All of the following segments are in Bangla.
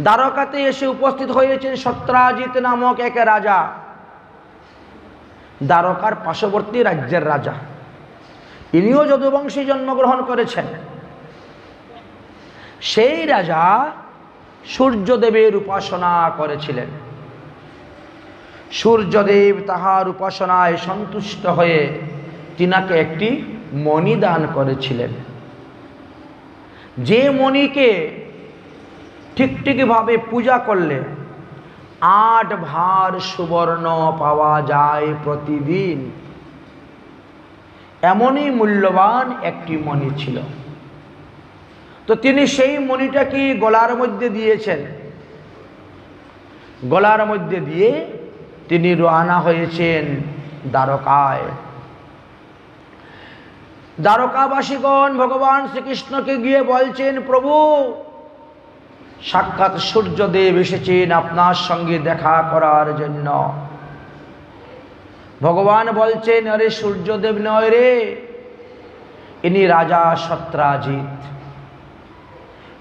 দ্বারকাতে এসে উপস্থিত হয়েছেন সত্রাজিৎ নামক এক রাজা। দ্বারকার পার্শ্ববর্তী রাজ্যের রাজা। ইনিও যদুবংশী জন্মগ্রহণ করেছেন। সেই রাজা সূর্যদেবের উপাসনা করেছিলেন। সূর্যদেব তাহার উপাসনায় সন্তুষ্ট হয়ে তিনাকে একটি মণি দান করেছিলেন। যে মণিকে ঠিক ঠিকভাবে পূজা করলে আট ভার সুবর্ণ পাওয়া যায় প্রতিদিন। এমনই মূল্যবান একটি মণি ছিল। তো তিনি সেই মণিটাকে গলার মধ্যে দিয়েছেন। গলার মধ্যে দিয়ে তিনি রওনা হয়েছেন দ্বারকায়। দ্বারকাবাসীগণ ভগবান শ্রীকৃষ্ণকে গিয়ে বলছেন, প্রভু সাক্ষাৎ সূর্যদেব এসেছেন আপনার সঙ্গে দেখা করার জন্য। ভগবান বলছেন, আরে সূর্যদেব নয় রে, ইনি রাজা সত্রাজিৎ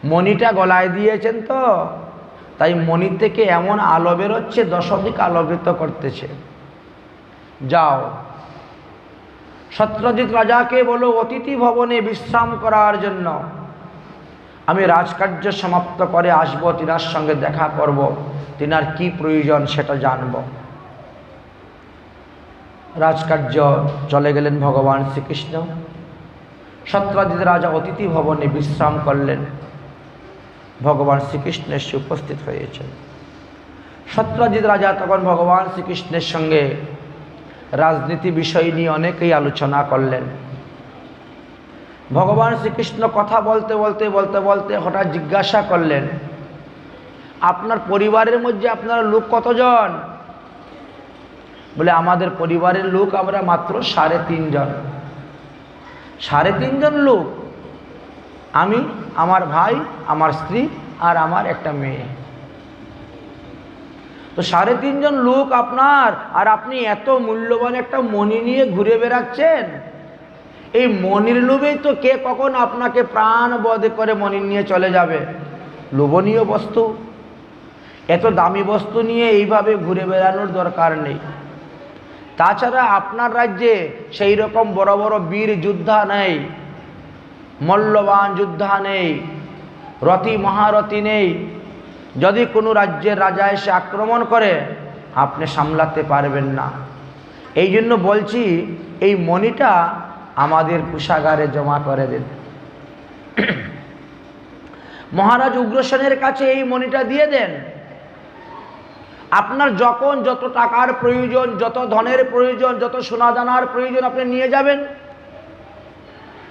মণিটা গলায় দিয়েছেন তো, তাই মণি থেকে এমন আলো বেরোচ্ছে দশদিক আলোকিত করতেছে। যাও। সত্যজিৎ রাজাকে বলো, অতিথি ভবনে বিশ্রাম করার জন্য। আমি রাজকার্য সমাপ্ত করে আসব, তিনার সঙ্গে দেখা করব, তিনার কি প্রয়োজন সেটা জানব। রাজকার্য চলে গেলেন ভগবান শ্রীকৃষ্ণ। সত্যজিৎ রাজা অতিথি ভবনে বিশ্রাম করলেন। ভগবান শ্রীকৃষ্ণ এসে উপস্থিত হয়েছেন। সত্যজিৎ রাজা তখন ভগবান শ্রীকৃষ্ণের সঙ্গে রাজনীতি বিষয় নিয়ে অনেকেই আলোচনা করলেন। ভগবান শ্রীকৃষ্ণ কথা বলতে বলতে বলতে বলতে হঠাৎ জিজ্ঞাসা করলেন, আপনার পরিবারের মধ্যে আপনার লোক কতজন? বলে, আমাদের পরিবারের লোক আমরা মাত্র সাড়ে তিনজন। সাড়ে তিনজন লোক। আমি, আমার ভাই, আমার স্ত্রী আর আমার একটা মেয়ে। তো সাড়ে তিনজন লোক আপনার, আর আপনি এত মূল্যবান একটা মনি নিয়ে ঘুরে বেড়াচ্ছেন? এই মনির লোভেই তো কে কখন আপনাকে প্রাণ বধ করে মনি নিয়ে চলে যাবে? লোভনীয় বস্তু। এত দামি বস্তু নিয়ে এইভাবে ঘুরে বেড়ানোর দরকার নেই। তাছাড়া আপনার রাজ্যে সেই রকম বড় বড় বীর যোদ্ধা নেই, মল্লবান যোদ্ধা নেই রতি মহারথী নেই। যদি কোনো রাজ্যের রাজা এসে আক্রমণ করে, আপনি সামলাতে পারবেন না। এই জন্য বলছি, এই মণিটা আমাদের কুষাগারে জমা করে দেন। মহারাজ উগ্রসেনের কাছে এই মনিটা দিয়ে দেন। আপনার যখন যত টাকার প্রয়োজন, যত ধনের প্রয়োজন, যত সোনাদানার প্রয়োজন আপনি নিয়ে যাবেন,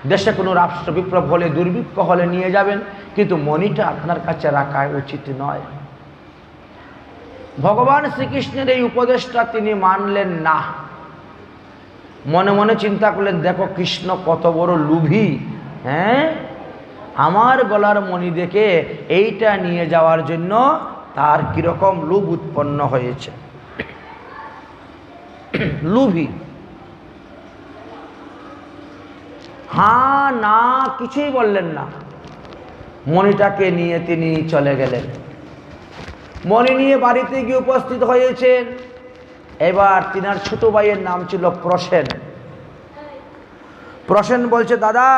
দেশে কোনো রাষ্ট্র বিপ্লব হলে, দুর্ভিক্ষ হলে নিয়ে যাবেন, কিন্তু মণিটা আপনার কাছে রাখা উচিত নয়। ভগবান শ্রীকৃষ্ণের এই উপদেশটা তিনি মানলেন না। মনে মনে চিন্তা করলেন, দেখো কৃষ্ণ কত বড় লুভি হ্যাঁ? আমার গলার মণি দেখে এইটা নিয়ে যাওয়ার জন্য তার কীরকম লুভ উৎপন্ন হয়েছে। লুভি। হ্যাঁ না, কিছুই বললেন না। মণিটাকে নিয়ে তিনি চলে গেলেন। মণি নিয়ে বাড়িতে গিয়ে উপস্থিত হয়েছেন। এবার তিনার ছোট ভাইয়ের নাম ছিল প্রসেন। প্রসেন বলছে, দাদা,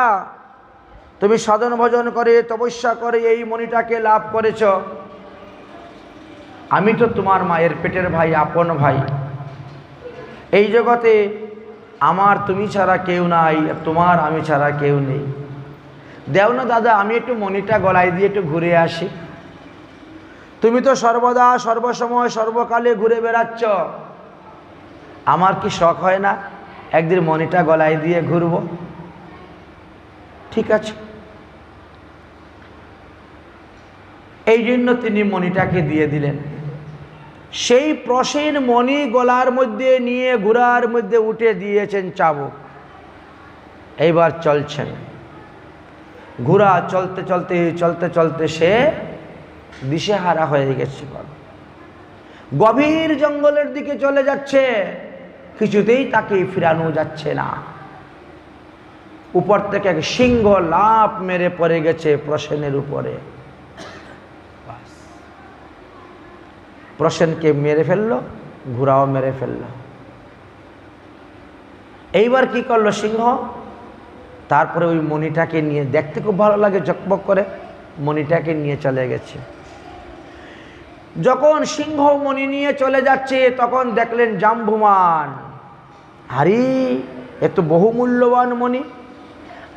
তুমি সাধন ভজন করে, তপস্যা করে, এই মণিটাকে লাভ করেছ। আমি তো তোমার মায়ের পেটের ভাই, আপন ভাই। এই জগতে আমার তুমি ছাড়া কেউ নাই তোমার আমি ছাড়া কেউ নেই। দেও না দাদা, আমি একটু মণিটা গলায় দিয়ে একটু ঘুরে আসি। তুমি তো সর্বদা সর্বসময় সর্বকালে ঘুরে বেড়াচ্ছ। আমার কি শখ হয় না? একদিন মণিটা গলায় দিয়ে ঘুরব। ঠিক আছে। এই জন্য তিনি মণিটাকে দিয়ে দিলেন। সেই প্রসেন মণি গলার মধ্যে নিয়ে ঘোড়ার মধ্যে উঠে দিয়েছেন চাবুক। এইবার চলছেন। ঘোড়া চলতে চলতে চলতে চলতে সে দিশেহারা হয়ে গেছিল গভীর জঙ্গলের দিকে চলে যাচ্ছে। কিছুতেই তাকে ফিরানো যাচ্ছে না। উপর থেকে এক সিংহ লাভ মেরে পড়ে গেছে প্রসেনের উপরে। প্রসেনকে মেরে ফেলল, ঘোড়াও মেরে ফেলল। এইবার কি করল সিংহ? তারপরে ওই মণিটাকে নিয়ে দেখতে খুব ভালো লাগে চকবক করে মণিটাকে নিয়ে চলে গেছে। যখন সিংহ মণি নিয়ে চলে যাচ্ছে, তখন দেখলেন জাম্বুমান। আরে এত বহুমূল্যবান মণি।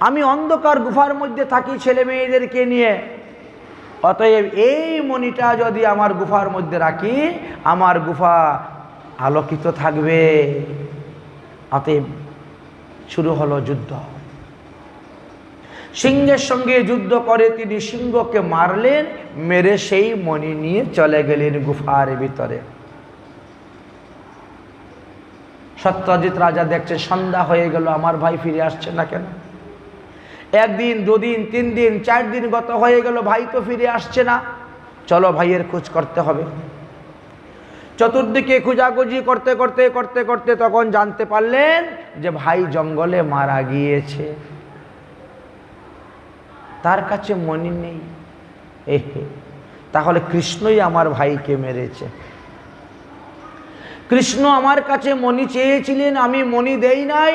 আমি অন্ধকার গুফার মধ্যে থাকি ছেলে মেয়েদেরকে নিয়ে। অতএব এই মণিটা যদি আমার গুফার মধ্যে রাখি, আমার গুফা আলোকিত থাকবে। অতএব শুরু হলো যুদ্ধ। সিংহের সঙ্গে যুদ্ধ করে তিনি সিংহকে মারলেন, মেরে সেই মণি নিয়ে চলে গেলেন গুফার ভিতরে। সত্যজিৎ রাজা দেখছে, সন্ধ্যা হয়ে গেল, আমার ভাই ফিরে আসছে না কেন? একদিন, দুদিন তিন দিন চার দিন গত হয়ে গেল, ভাই তো ফিরে আসছে না। চলো ভাইয়ের খোঁজ করতে হবে। চতুর্দিকে খোঁজাখুঁজি করতে করতে করতে করতে তখন জানতে পারলেন যে ভাই জঙ্গলে মারা গিয়েছে। তার কাছে মনে নেই। তাহলে কৃষ্ণই আমার ভাইকে মেরেছে। কৃষ্ণ আমার কাছে মণি চেয়েছিলেন আমি মণি দেই নাই।